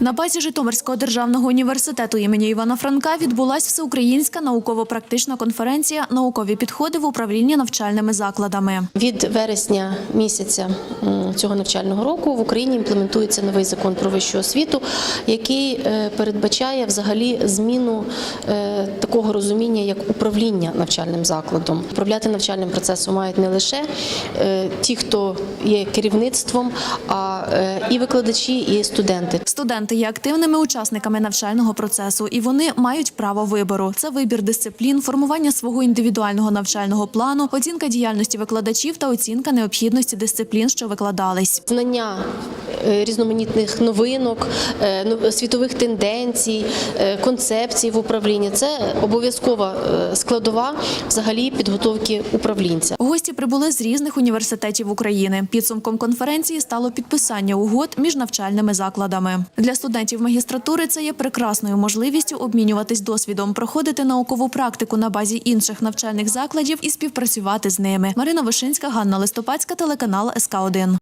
На базі Житомирського державного університету імені Івана Франка відбулась всеукраїнська науково-практична конференція Наукові підходи в управлінні навчальними закладами. Від вересня місяця цього навчального року в Україні імплементується новий закон про вищу освіту, який е, передбачає взагалі зміну е, такого розуміння, як управління навчальним закладом. Управляти навчальним процесом мають не лише е, ті, хто є керівництвом, а і викладачі, і студенти. Студенти є активними учасниками навчального процесу, і вони мають право вибору. Це вибір дисциплін, формування свого індивідуального навчального плану, оцінка діяльності викладачів та оцінка необхідності дисциплін, що викладались. Знання різноманітних новинок, е, світових тенденцій, е, концепцій в управлінні це обов'язкова е, складова взагалі підготовки управлінця. Гості прибули з різних університетів України. Підсумком конференції стало підписання угод між навчальними закладами. Для студентів магістратури це є прекрасною можливістю обмінюватись досвідом, проходити наукову практику на базі інших навчальних закладів і співпрацювати з ними. Марина Вишинська, Ганна Листопадська, телеканал СК 1